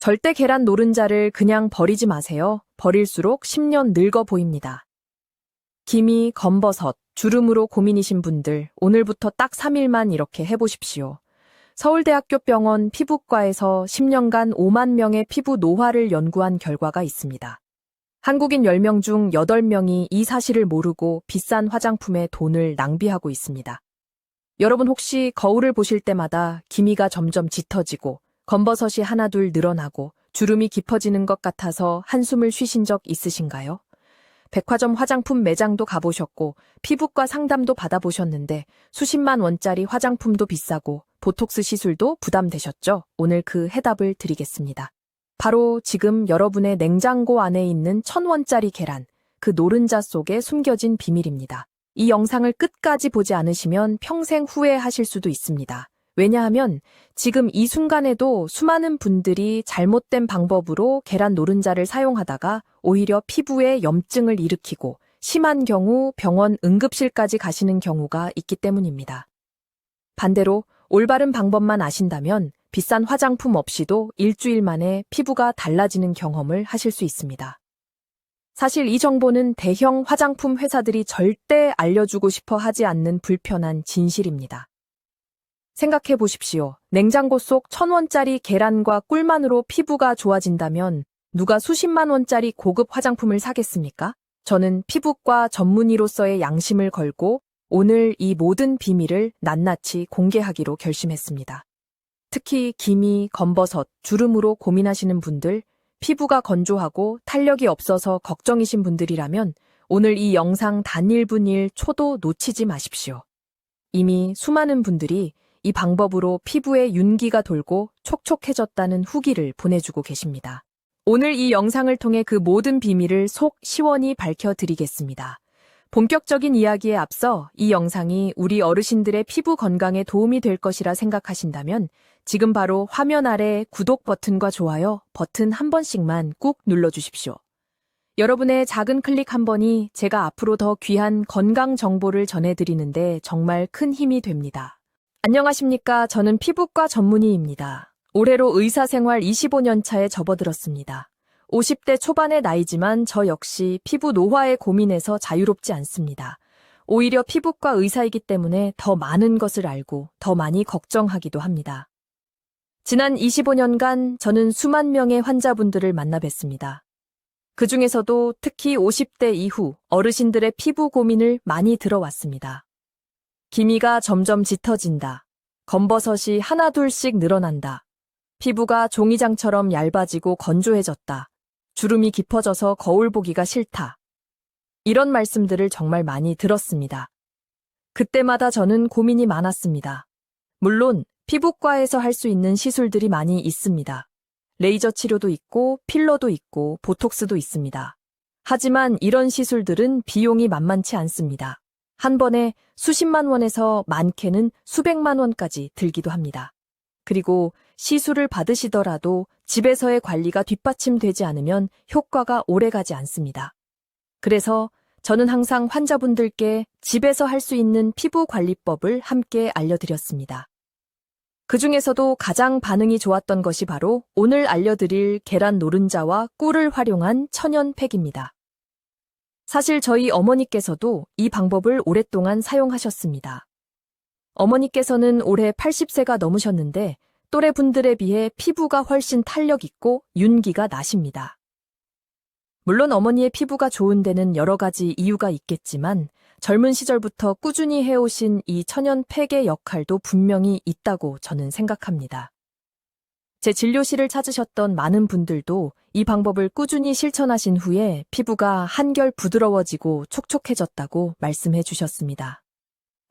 절대 계란 노른자를 그냥 버리지 마세요. 버릴수록 10년 늙어 보입니다. 김이, 검버섯, 주름으로 고민이신 분들, 오늘부터 딱 3일만 이렇게 해보십시오. 서울대학교 병원 피부과에서 10년간 5만 명의 피부 노화를 연구한 결과가 있습니다. 한국인 10명 중 8명이 이 사실을 모르고 비싼 화장품에 돈을 낭비하고 있습니다. 여러분 혹시 거울을 보실 때마다 기미가 점점 짙어지고 검버섯이 하나둘 늘어나고 주름이 깊어지는 것 같아서 한숨을 쉬신 적 있으신가요? 백화점 화장품 매장도 가보셨고 피부과 상담도 받아보셨는데 수십만 원짜리 화장품도 비싸고 보톡스 시술도 부담되셨죠? 오늘 그 해답을 드리겠습니다. 바로 지금 여러분의 냉장고 안에 있는 천 원짜리 계란, 그 노른자 속에 숨겨진 비밀입니다. 이 영상을 끝까지 보지 않으시면 평생 후회하실 수도 있습니다. 왜냐하면 지금 이 순간에도 수많은 분들이 잘못된 방법으로 계란 노른자를 사용하다가 오히려 피부에 염증을 일으키고 심한 경우 병원 응급실까지 가시는 경우가 있기 때문입니다. 반대로 올바른 방법만 아신다면 비싼 화장품 없이도 일주일 만에 피부가 달라지는 경험을 하실 수 있습니다. 사실 이 정보는 대형 화장품 회사들이 절대 알려주고 싶어 하지 않는 불편한 진실입니다. 생각해 보십시오. 냉장고 속 천 원짜리 계란과 꿀만으로 피부가 좋아진다면 누가 수십만 원짜리 고급 화장품을 사겠습니까? 저는 피부과 전문의로서의 양심을 걸고 오늘 이 모든 비밀을 낱낱이 공개하기로 결심했습니다. 특히 기미, 검버섯, 주름으로 고민하시는 분들, 피부가 건조하고 탄력이 없어서 걱정이신 분들이라면 오늘 이 영상 단 1분 1 초도 놓치지 마십시오. 이미 수많은 분들이 이 방법으로 피부에 윤기가 돌고 촉촉해졌다는 후기를 보내주고 계십니다. 오늘 이 영상을 통해 그 모든 비밀을 속 시원히 밝혀드리겠습니다. 본격적인 이야기에 앞서 이 영상이 우리 어르신들의 피부 건강에 도움이 될 것이라 생각하신다면 지금 바로 화면 아래 구독 버튼과 좋아요 버튼 한 번씩만 꾹 눌러주십시오. 여러분의 작은 클릭 한 번이 제가 앞으로 더 귀한 건강 정보를 전해드리는데 정말 큰 힘이 됩니다. 안녕하십니까. 저는 피부과 전문의입니다. 올해로 의사 생활 25년 차에 접어들었습니다. 50대 초반의 나이지만 저 역시 피부 노화에 고민해서 자유롭지 않습니다. 오히려 피부과 의사이기 때문에 더 많은 것을 알고 더 많이 걱정하기도 합니다. 지난 25년간 저는 수만 명의 환자분들을 만나 뵀습니다. 그 중에서도 특히 50대 이후 어르신들의 피부 고민을 많이 들어왔습니다. 기미가 점점 짙어진다. 검버섯이 하나둘씩 늘어난다. 피부가 종이장처럼 얇아지고 건조해졌다. 주름이 깊어져서 거울 보기가 싫다. 이런 말씀들을 정말 많이 들었습니다. 그때마다 저는 고민이 많았습니다. 물론 피부과에서 할 수 있는 시술들이 많이 있습니다. 레이저 치료도 있고 필러도 있고 보톡스도 있습니다. 하지만 이런 시술들은 비용이 만만치 않습니다. 한 번에 수십만 원에서 많게는 수백만 원까지 들기도 합니다. 그리고 시술을 받으시더라도 집에서의 관리가 뒷받침되지 않으면 효과가 오래가지 않습니다. 그래서 저는 항상 환자분들께 집에서 할 수 있는 피부 관리법을 함께 알려드렸습니다. 그 중에서도 가장 반응이 좋았던 것이 바로 오늘 알려드릴 계란 노른자와 꿀을 활용한 천연 팩입니다. 사실 저희 어머니께서도 이 방법을 오랫동안 사용하셨습니다. 어머니께서는 올해 80세가 넘으셨는데 또래 분들에 비해 피부가 훨씬 탄력 있고 윤기가 나십니다. 물론 어머니의 피부가 좋은 데는 여러 가지 이유가 있겠지만 젊은 시절부터 꾸준히 해오신 이 천연 팩의 역할도 분명히 있다고 저는 생각합니다. 제 진료실을 찾으셨던 많은 분들도 이 방법을 꾸준히 실천하신 후에 피부가 한결 부드러워지고 촉촉해졌다고 말씀해 주셨습니다.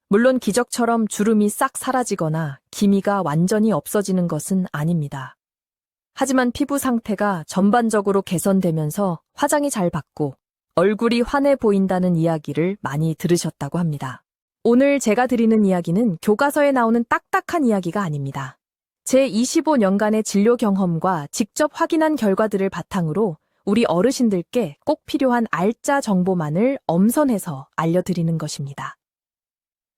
물론 기적처럼 주름이 싹 사라지거나 기미가 완전히 없어지는 것은 아닙니다. 하지만 피부 상태가 전반적으로 개선되면서 화장이 잘 받고 얼굴이 환해 보인다는 이야기를 많이 들으셨다고 합니다. 오늘 제가 드리는 이야기는 교과서에 나오는 딱딱한 이야기가 아닙니다. 제 25년간의 진료 경험과 직접 확인한 결과들을 바탕으로 우리 어르신들께 꼭 필요한 알짜 정보만을 엄선해서 알려드리는 것입니다.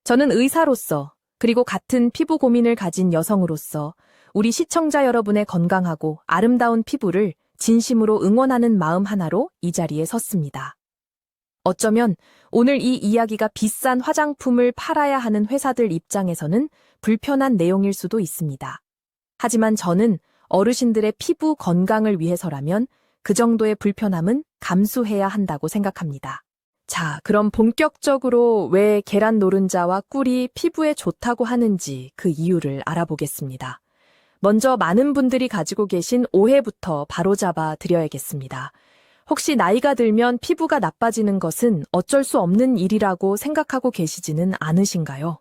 저는 의사로서 그리고 같은 피부 고민을 가진 여성으로서 우리 시청자 여러분의 건강하고 아름다운 피부를 진심으로 응원하는 마음 하나로 이 자리에 섰습니다. 어쩌면 오늘 이 이야기가 비싼 화장품을 팔아야 하는 회사들 입장에서는 불편한 내용일 수도 있습니다. 하지만 저는 어르신들의 피부 건강을 위해서라면 그 정도의 불편함은 감수해야 한다고 생각합니다. 자, 그럼 본격적으로 왜 계란 노른자와 꿀이 피부에 좋다고 하는지 그 이유를 알아보겠습니다. 먼저 많은 분들이 가지고 계신 오해부터 바로잡아 드려야겠습니다. 혹시 나이가 들면 피부가 나빠지는 것은 어쩔 수 없는 일이라고 생각하고 계시지는 않으신가요?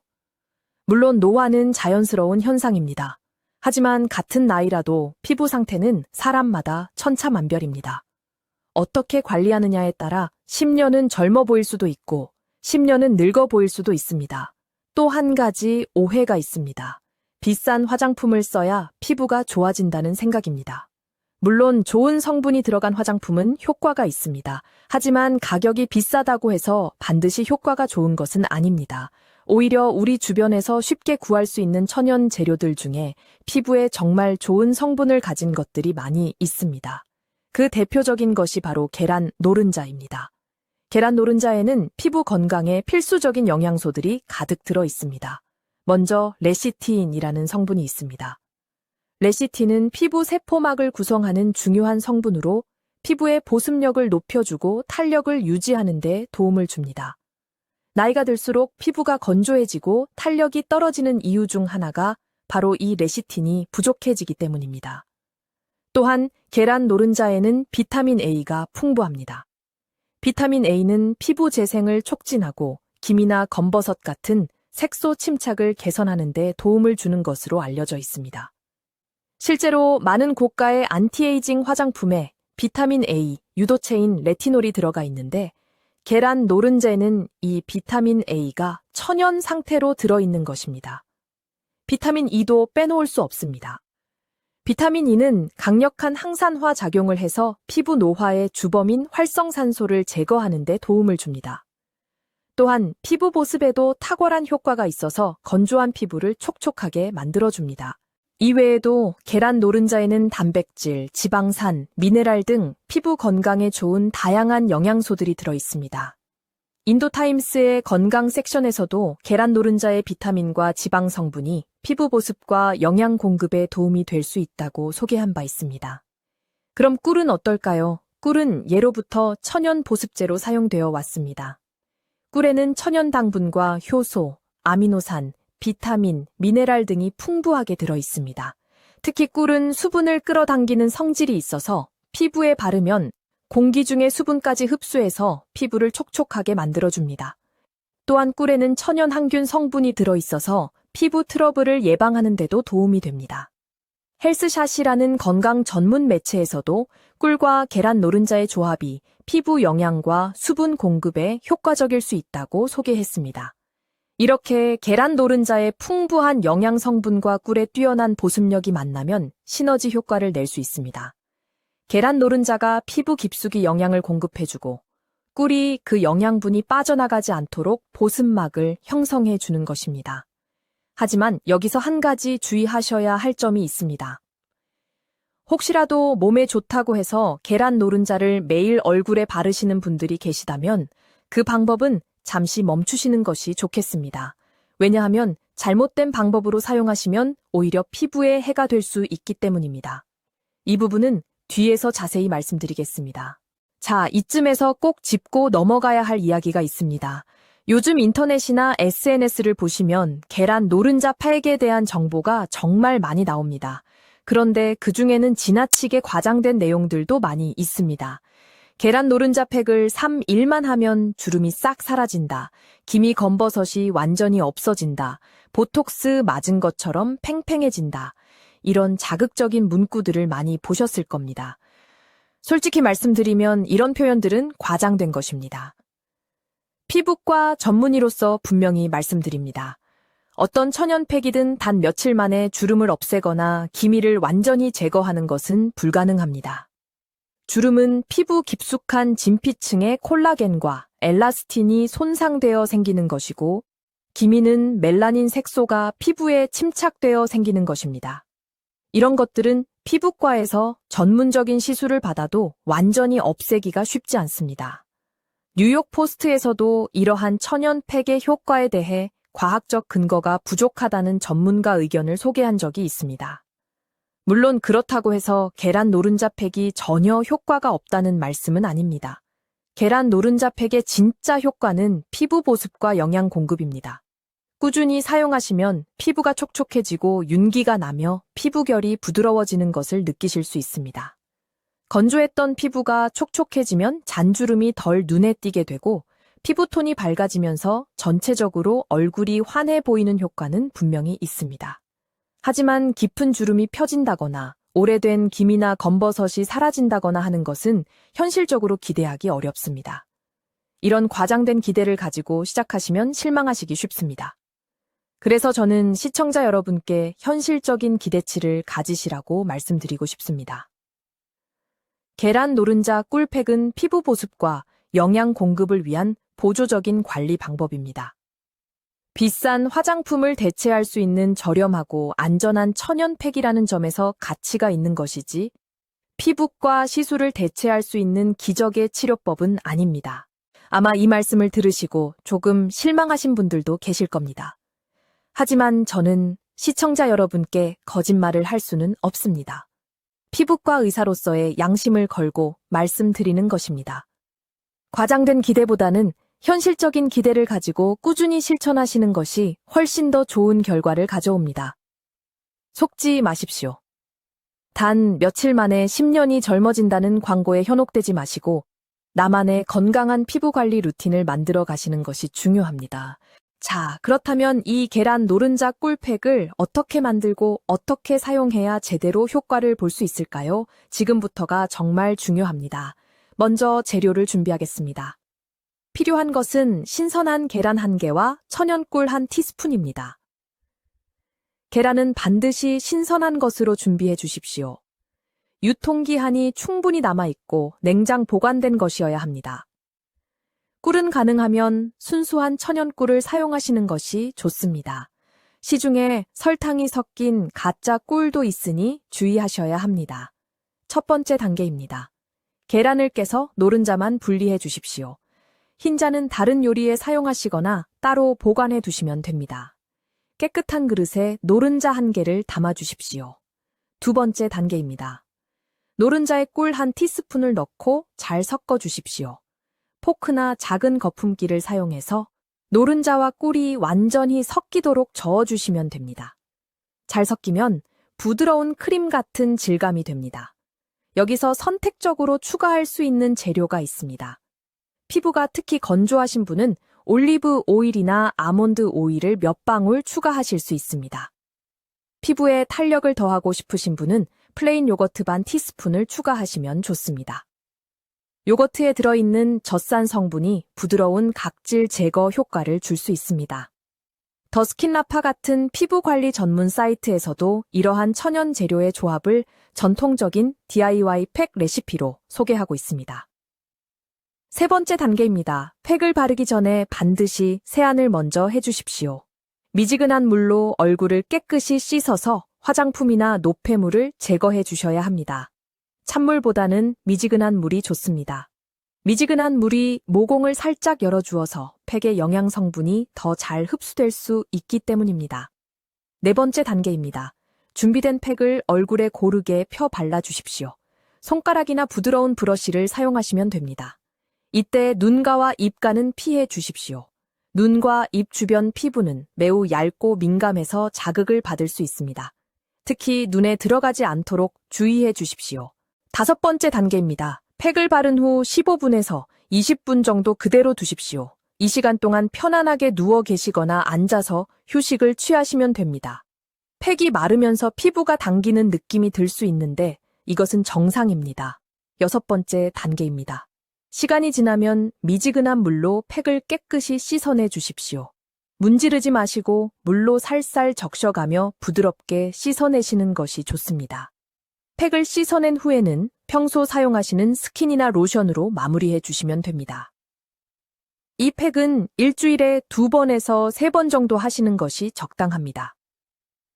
물론 노화는 자연스러운 현상입니다. 하지만 같은 나이라도 피부 상태는 사람마다 천차만별입니다. 어떻게 관리하느냐에 따라 10년은 젊어 보일 수도 있고 10년은 늙어 보일 수도 있습니다. 또 한 가지 오해가 있습니다. 비싼 화장품을 써야 피부가 좋아진다는 생각입니다. 물론 좋은 성분이 들어간 화장품은 효과가 있습니다. 하지만 가격이 비싸다고 해서 반드시 효과가 좋은 것은 아닙니다. 오히려 우리 주변에서 쉽게 구할 수 있는 천연 재료들 중에 피부에 정말 좋은 성분을 가진 것들이 많이 있습니다. 그 대표적인 것이 바로 계란 노른자입니다. 계란 노른자에는 피부 건강에 필수적인 영양소들이 가득 들어 있습니다. 먼저 레시틴이라는 성분이 있습니다. 레시틴은 피부 세포막을 구성하는 중요한 성분으로 피부의 보습력을 높여주고 탄력을 유지하는 데 도움을 줍니다. 나이가 들수록 피부가 건조해지고 탄력이 떨어지는 이유 중 하나가 바로 이 레시틴이 부족해지기 때문입니다. 또한 계란 노른자에는 비타민 A가 풍부합니다. 비타민 A는 피부 재생을 촉진하고 김이나 검버섯 같은 색소 침착을 개선하는 데 도움을 주는 것으로 알려져 있습니다. 실제로 많은 고가의 안티에이징 화장품에 비타민 A, 유도체인 레티놀이 들어가 있는데 계란 노른자에는 이 비타민 A가 천연 상태로 들어있는 것입니다. 비타민 E도 빼놓을 수 없습니다. 비타민 E는 강력한 항산화 작용을 해서 피부 노화의 주범인 활성산소를 제거하는 데 도움을 줍니다. 또한 피부 보습에도 탁월한 효과가 있어서 건조한 피부를 촉촉하게 만들어줍니다. 이외에도 계란 노른자에는 단백질, 지방산, 미네랄 등 피부 건강에 좋은 다양한 영양소들이 들어 있습니다. 인도타임스의 건강 섹션에서도 계란 노른자의 비타민과 지방 성분이 피부 보습과 영양 공급에 도움이 될 수 있다고 소개한 바 있습니다. 그럼 꿀은 어떨까요? 꿀은 예로부터 천연 보습제로 사용되어 왔습니다. 꿀에는 천연 당분과 효소, 아미노산, 비타민, 미네랄 등이 풍부하게 들어 있습니다. 특히 꿀은 수분을 끌어당기는 성질이 있어서 피부에 바르면 공기 중의 수분까지 흡수해서 피부를 촉촉하게 만들어줍니다. 또한 꿀에는 천연 항균 성분이 들어 있어서 피부 트러블을 예방하는 데도 도움이 됩니다. 헬스샷이라는 건강 전문 매체에서도 꿀과 계란 노른자의 조합이 피부 영양과 수분 공급에 효과적일 수 있다고 소개했습니다. 이렇게 계란 노른자의 풍부한 영양 성분과 꿀의 뛰어난 보습력이 만나면 시너지 효과를 낼 수 있습니다. 계란 노른자가 피부 깊숙이 영양을 공급해주고 꿀이 그 영양분이 빠져나가지 않도록 보습막을 형성해 주는 것입니다. 하지만 여기서 한 가지 주의하셔야 할 점이 있습니다. 혹시라도 몸에 좋다고 해서 계란 노른자를 매일 얼굴에 바르시는 분들이 계시다면 그 방법은 잠시 멈추시는 것이 좋겠습니다. 왜냐하면 잘못된 방법으로 사용하시면 오히려 피부에 해가 될 수 있기 때문입니다. 이 부분은 뒤에서 자세히 말씀드리겠습니다. 자, 이쯤에서 꼭 짚고 넘어가야 할 이야기가 있습니다. 요즘 인터넷이나 SNS를 보시면 계란 노른자 팔기에 대한 정보가 정말 많이 나옵니다. 그런데 그 중에는 지나치게 과장된 내용들도 많이 있습니다. 계란 노른자 팩을 3일만 하면 주름이 싹 사라진다. 김이 검버섯이 완전히 없어진다. 보톡스 맞은 것처럼 팽팽해진다. 이런 자극적인 문구들을 많이 보셨을 겁니다. 솔직히 말씀드리면 이런 표현들은 과장된 것입니다. 피부과 전문의로서 분명히 말씀드립니다. 어떤 천연팩이든 단 며칠 만에 주름을 없애거나 기미를 완전히 제거하는 것은 불가능합니다. 주름은 피부 깊숙한 진피층의 콜라겐과 엘라스틴이 손상되어 생기는 것이고, 기미는 멜라닌 색소가 피부에 침착되어 생기는 것입니다. 이런 것들은 피부과에서 전문적인 시술을 받아도 완전히 없애기가 쉽지 않습니다. 뉴욕 포스트에서도 이러한 천연 팩의 효과에 대해 과학적 근거가 부족하다는 전문가 의견을 소개한 적이 있습니다. 물론 그렇다고 해서 계란 노른자 팩이 전혀 효과가 없다는 말씀은 아닙니다. 계란 노른자 팩의 진짜 효과는 피부 보습과 영양 공급입니다. 꾸준히 사용하시면 피부가 촉촉해지고 윤기가 나며 피부결이 부드러워지는 것을 느끼실 수 있습니다. 건조했던 피부가 촉촉해지면 잔주름이 덜 눈에 띄게 되고 피부톤이 밝아지면서 전체적으로 얼굴이 환해 보이는 효과는 분명히 있습니다. 하지만 깊은 주름이 펴진다거나 오래된 김이나 검버섯이 사라진다거나 하는 것은 현실적으로 기대하기 어렵습니다. 이런 과장된 기대를 가지고 시작하시면 실망하시기 쉽습니다. 그래서 저는 시청자 여러분께 현실적인 기대치를 가지시라고 말씀드리고 싶습니다. 계란 노른자 꿀팩은 피부 보습과 영양 공급을 위한 보조적인 관리 방법입니다. 비싼 화장품을 대체할 수 있는 저렴하고 안전한 천연팩이라는 점에서 가치가 있는 것이지 피부과 시술을 대체할 수 있는 기적의 치료법은 아닙니다. 아마 이 말씀을 들으시고 조금 실망하신 분들도 계실 겁니다. 하지만 저는 시청자 여러분께 거짓말을 할 수는 없습니다. 피부과 의사로서의 양심을 걸고 말씀드리는 것입니다. 과장된 기대보다는 현실적인 기대를 가지고 꾸준히 실천하시는 것이 훨씬 더 좋은 결과를 가져옵니다. 속지 마십시오. 단 며칠 만에 10년이 젊어진다는 광고에 현혹되지 마시고 나만의 건강한 피부 관리 루틴을 만들어 가시는 것이 중요합니다. 자, 그렇다면 이 계란 노른자 꿀팩을 어떻게 만들고 어떻게 사용해야 제대로 효과를 볼 수 있을까요? 지금부터가 정말 중요합니다. 먼저 재료를 준비하겠습니다. 필요한 것은 신선한 계란 1개와 천연꿀 1 티스푼입니다. 계란은 반드시 신선한 것으로 준비해 주십시오. 유통기한이 충분히 남아있고 냉장 보관된 것이어야 합니다. 꿀은 가능하면 순수한 천연꿀을 사용하시는 것이 좋습니다. 시중에 설탕이 섞인 가짜 꿀도 있으니 주의하셔야 합니다. 첫 번째 단계입니다. 계란을 깨서 노른자만 분리해 주십시오. 흰자는 다른 요리에 사용하시거나 따로 보관해 두시면 됩니다. 깨끗한 그릇에 노른자 한 개를 담아 주십시오. 두 번째 단계입니다. 노른자에 꿀 한 티스푼을 넣고 잘 섞어 주십시오. 포크나 작은 거품기를 사용해서 노른자와 꿀이 완전히 섞이도록 저어 주시면 됩니다. 잘 섞이면 부드러운 크림 같은 질감이 됩니다. 여기서 선택적으로 추가할 수 있는 재료가 있습니다. 피부가 특히 건조하신 분은 올리브 오일이나 아몬드 오일을 몇 방울 추가하실 수 있습니다. 피부에 탄력을 더하고 싶으신 분은 플레인 요거트 반 티스푼을 추가하시면 좋습니다. 요거트에 들어있는 젖산 성분이 부드러운 각질 제거 효과를 줄 수 있습니다. 더스킨라파 같은 피부 관리 전문 사이트에서도 이러한 천연 재료의 조합을 전통적인 DIY 팩 레시피로 소개하고 있습니다. 세 번째 단계입니다. 팩을 바르기 전에 반드시 세안을 먼저 해주십시오. 미지근한 물로 얼굴을 깨끗이 씻어서 화장품이나 노폐물을 제거해 주셔야 합니다. 찬물보다는 미지근한 물이 좋습니다. 미지근한 물이 모공을 살짝 열어주어서 팩의 영양 성분이 더 잘 흡수될 수 있기 때문입니다. 네 번째 단계입니다. 준비된 팩을 얼굴에 고르게 펴 발라주십시오. 손가락이나 부드러운 브러쉬를 사용하시면 됩니다. 이때 눈가와 입가는 피해 주십시오. 눈과 입 주변 피부는 매우 얇고 민감해서 자극을 받을 수 있습니다. 특히 눈에 들어가지 않도록 주의해 주십시오. 다섯 번째 단계입니다. 팩을 바른 후 15분에서 20분 정도 그대로 두십시오. 이 시간 동안 편안하게 누워 계시거나 앉아서 휴식을 취하시면 됩니다. 팩이 마르면서 피부가 당기는 느낌이 들 수 있는데 이것은 정상입니다. 여섯 번째 단계입니다. 시간이 지나면 미지근한 물로 팩을 깨끗이 씻어내 주십시오. 문지르지 마시고 물로 살살 적셔가며 부드럽게 씻어내시는 것이 좋습니다. 팩을 씻어낸 후에는 평소 사용하시는 스킨이나 로션으로 마무리해 주시면 됩니다. 이 팩은 일주일에 두 번에서 세 번 정도 하시는 것이 적당합니다.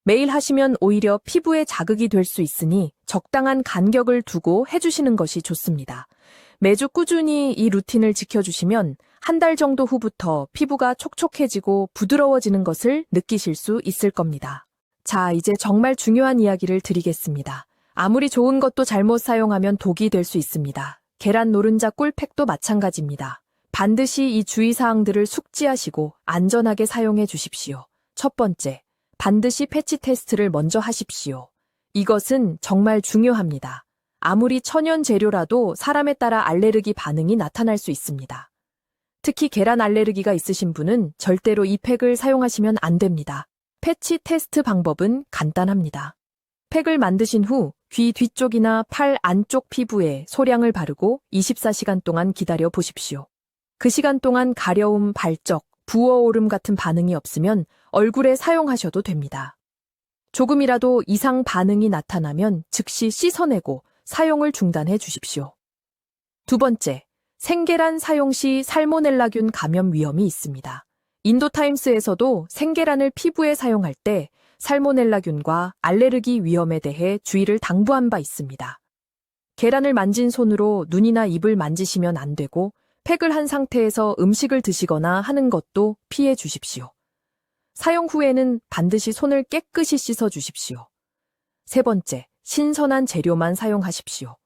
매일 하시면 오히려 피부에 자극이 될 수 있으니 적당한 간격을 두고 해주시는 것이 좋습니다. 매주 꾸준히 이 루틴을 지켜주시면 한 달 정도 후부터 피부가 촉촉해지고 부드러워지는 것을 느끼실 수 있을 겁니다. 자, 이제 정말 중요한 이야기를 드리겠습니다. 아무리 좋은 것도 잘못 사용하면 독이 될 수 있습니다. 계란 노른자 꿀팩도 마찬가지입니다. 반드시 이 주의사항들을 숙지하시고 안전하게 사용해 주십시오. 첫 번째, 반드시 패치 테스트를 먼저 하십시오. 이것은 정말 중요합니다. 아무리 천연 재료라도 사람에 따라 알레르기 반응이 나타날 수 있습니다. 특히 계란 알레르기가 있으신 분은 절대로 이 팩을 사용하시면 안 됩니다. 패치 테스트 방법은 간단합니다. 팩을 만드신 후 귀 뒤쪽이나 팔 안쪽 피부에 소량을 바르고 24시간 동안 기다려 보십시오. 그 시간 동안 가려움, 발적, 부어오름 같은 반응이 없으면 얼굴에 사용하셔도 됩니다. 조금이라도 이상 반응이 나타나면 즉시 씻어내고 사용을 중단해 주십시오. 두 번째, 생계란 사용 시 살모넬라균 감염 위험이 있습니다. 인도타임스에서도 생계란을 피부에 사용할 때 살모넬라균과 알레르기 위험에 대해 주의를 당부한 바 있습니다. 계란을 만진 손으로 눈이나 입을 만지시면 안 되고 팩을 한 상태에서 음식을 드시거나 하는 것도 피해 주십시오. 사용 후에는 반드시 손을 깨끗이 씻어 주십시오. 세 번째, 신선한 재료만 사용하십시오.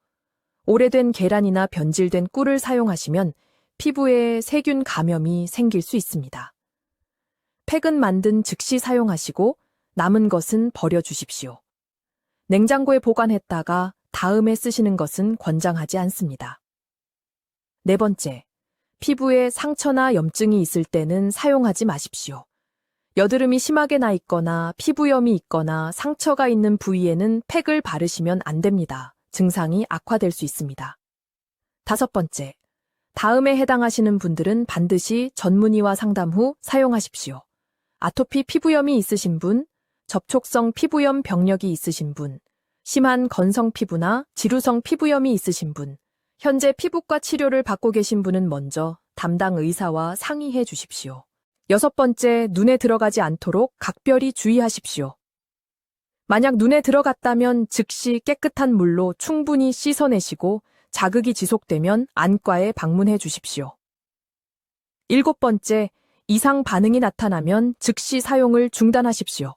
오래된 계란이나 변질된 꿀을 사용하시면 피부에 세균 감염이 생길 수 있습니다. 팩은 만든 즉시 사용하시고 남은 것은 버려 주십시오. 냉장고에 보관했다가 다음에 쓰시는 것은 권장하지 않습니다. 네 번째, 피부에 상처나 염증이 있을 때는 사용하지 마십시오. 여드름이 심하게 나 있거나 피부염이 있거나 상처가 있는 부위에는 팩을 바르시면 안 됩니다. 증상이 악화될 수 있습니다. 다섯 번째, 다음에 해당하시는 분들은 반드시 전문의와 상담 후 사용하십시오. 아토피 피부염이 있으신 분, 접촉성 피부염 병력이 있으신 분, 심한 건성 피부나 지루성 피부염이 있으신 분, 현재 피부과 치료를 받고 계신 분은 먼저 담당 의사와 상의해 주십시오. 여섯 번째, 눈에 들어가지 않도록 각별히 주의하십시오. 만약 눈에 들어갔다면 즉시 깨끗한 물로 충분히 씻어내시고 자극이 지속되면 안과에 방문해 주십시오. 일곱 번째, 이상 반응이 나타나면 즉시 사용을 중단하십시오.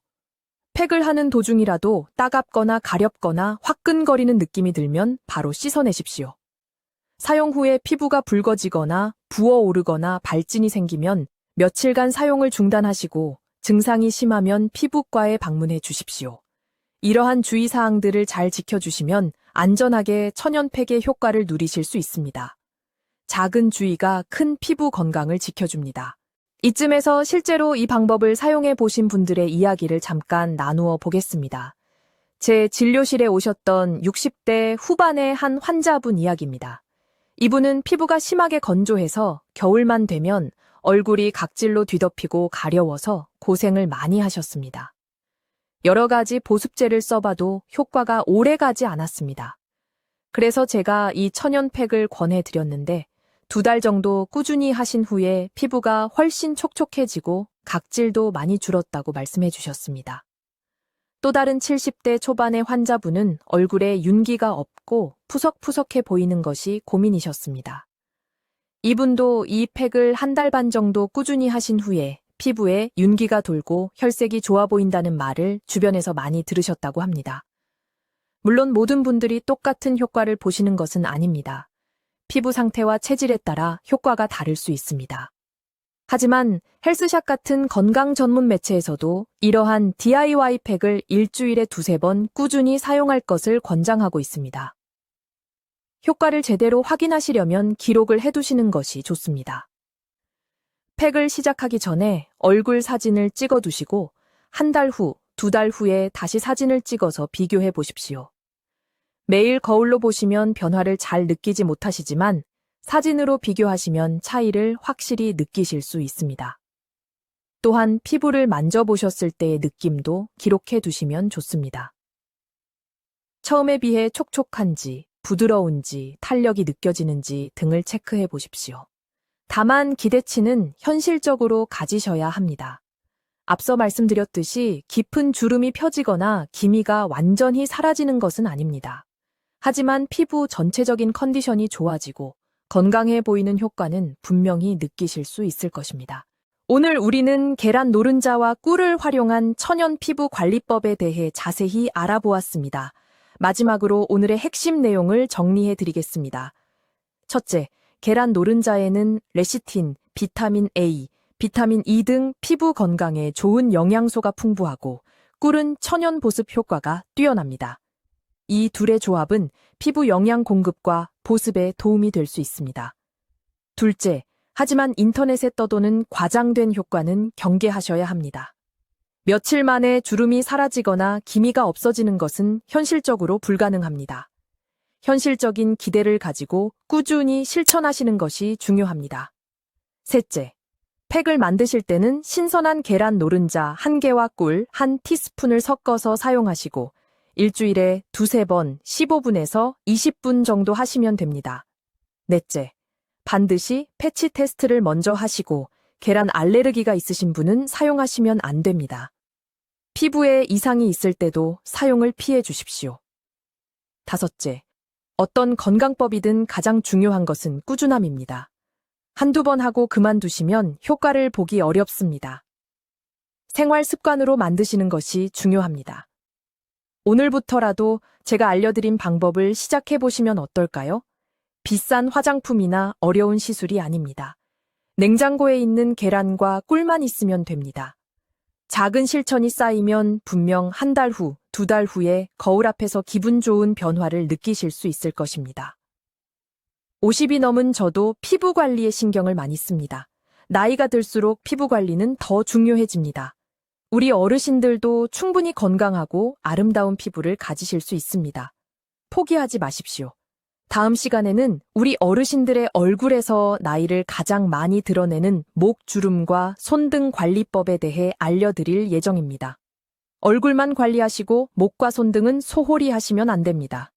팩을 하는 도중이라도 따갑거나 가렵거나 화끈거리는 느낌이 들면 바로 씻어내십시오. 사용 후에 피부가 붉어지거나 부어오르거나 발진이 생기면 며칠간 사용을 중단하시고 증상이 심하면 피부과에 방문해 주십시오. 이러한 주의사항들을 잘 지켜주시면 안전하게 천연팩의 효과를 누리실 수 있습니다. 작은 주의가 큰 피부 건강을 지켜줍니다. 이쯤에서 실제로 이 방법을 사용해 보신 분들의 이야기를 잠깐 나누어 보겠습니다. 제 진료실에 오셨던 60대 후반의 한 환자분 이야기입니다. 이분은 피부가 심하게 건조해서 겨울만 되면 얼굴이 각질로 뒤덮이고 가려워서 고생을 많이 하셨습니다. 여러 가지 보습제를 써봐도 효과가 오래 가지 않았습니다. 그래서 제가 이 천연팩을 권해드렸는데 두 달 정도 꾸준히 하신 후에 피부가 훨씬 촉촉해지고 각질도 많이 줄었다고 말씀해 주셨습니다. 또 다른 70대 초반의 환자분은 얼굴에 윤기가 없고 푸석푸석해 보이는 것이 고민이셨습니다. 이분도 이 팩을 한 달 반 정도 꾸준히 하신 후에 피부에 윤기가 돌고 혈색이 좋아 보인다는 말을 주변에서 많이 들으셨다고 합니다. 물론 모든 분들이 똑같은 효과를 보시는 것은 아닙니다. 피부 상태와 체질에 따라 효과가 다를 수 있습니다. 하지만 헬스샷 같은 건강 전문 매체에서도 이러한 DIY 팩을 일주일에 두세 번 꾸준히 사용할 것을 권장하고 있습니다. 효과를 제대로 확인하시려면 기록을 해두시는 것이 좋습니다. 팩을 시작하기 전에 얼굴 사진을 찍어 두시고 한 달 후, 두 달 후에 다시 사진을 찍어서 비교해 보십시오. 매일 거울로 보시면 변화를 잘 느끼지 못하시지만 사진으로 비교하시면 차이를 확실히 느끼실 수 있습니다. 또한 피부를 만져보셨을 때의 느낌도 기록해 두시면 좋습니다. 처음에 비해 촉촉한지, 부드러운지, 탄력이 느껴지는지 등을 체크해 보십시오. 다만 기대치는 현실적으로 가지셔야 합니다. 앞서 말씀드렸듯이 깊은 주름이 펴지거나 기미가 완전히 사라지는 것은 아닙니다. 하지만 피부 전체적인 컨디션이 좋아지고 건강해 보이는 효과는 분명히 느끼실 수 있을 것입니다. 오늘 우리는 계란 노른자와 꿀을 활용한 천연 피부 관리법에 대해 자세히 알아보았습니다. 마지막으로 오늘의 핵심 내용을 정리해 드리겠습니다. 첫째, 계란 노른자에는 레시틴, 비타민 A, 비타민 E 등 피부 건강에 좋은 영양소가 풍부하고 꿀은 천연 보습 효과가 뛰어납니다. 이 둘의 조합은 피부 영양 공급과 보습에 도움이 될 수 있습니다. 둘째, 하지만 인터넷에 떠도는 과장된 효과는 경계하셔야 합니다. 며칠 만에 주름이 사라지거나 기미가 없어지는 것은 현실적으로 불가능합니다. 현실적인 기대를 가지고 꾸준히 실천하시는 것이 중요합니다. 셋째, 팩을 만드실 때는 신선한 계란 노른자 1개와 꿀 1 티스푼을 섞어서 사용하시고 일주일에 두세 번 15분에서 20분 정도 하시면 됩니다. 넷째, 반드시 패치 테스트를 먼저 하시고 계란 알레르기가 있으신 분은 사용하시면 안 됩니다. 피부에 이상이 있을 때도 사용을 피해 주십시오. 다섯째, 어떤 건강법이든 가장 중요한 것은 꾸준함입니다. 한두 번 하고 그만두시면 효과를 보기 어렵습니다. 생활 습관으로 만드시는 것이 중요합니다. 오늘부터라도 제가 알려드린 방법을 시작해 보시면 어떨까요? 비싼 화장품이나 어려운 시술이 아닙니다. 냉장고에 있는 계란과 꿀만 있으면 됩니다. 작은 실천이 쌓이면 분명 한 달 후, 두 달 후에 거울 앞에서 기분 좋은 변화를 느끼실 수 있을 것입니다. 50이 넘은 저도 피부 관리에 신경을 많이 씁니다. 나이가 들수록 피부 관리는 더 중요해집니다. 우리 어르신들도 충분히 건강하고 아름다운 피부를 가지실 수 있습니다. 포기하지 마십시오. 다음 시간에는 우리 어르신들의 얼굴에서 나이를 가장 많이 드러내는 목 주름과 손 등 관리법에 대해 알려드릴 예정입니다. 얼굴만 관리하시고 목과 손 등은 소홀히 하시면 안 됩니다.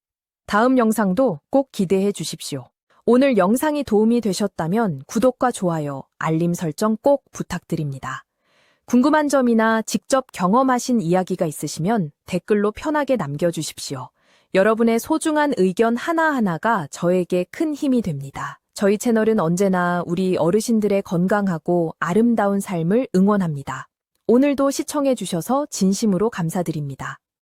다음 영상도 꼭 기대해 주십시오. 오늘 영상이 도움이 되셨다면 구독과 좋아요, 알림 설정 꼭 부탁드립니다. 궁금한 점이나 직접 경험하신 이야기가 있으시면 댓글로 편하게 남겨주십시오. 여러분의 소중한 의견 하나하나가 저에게 큰 힘이 됩니다. 저희 채널은 언제나 우리 어르신들의 건강하고 아름다운 삶을 응원합니다. 오늘도 시청해주셔서 진심으로 감사드립니다.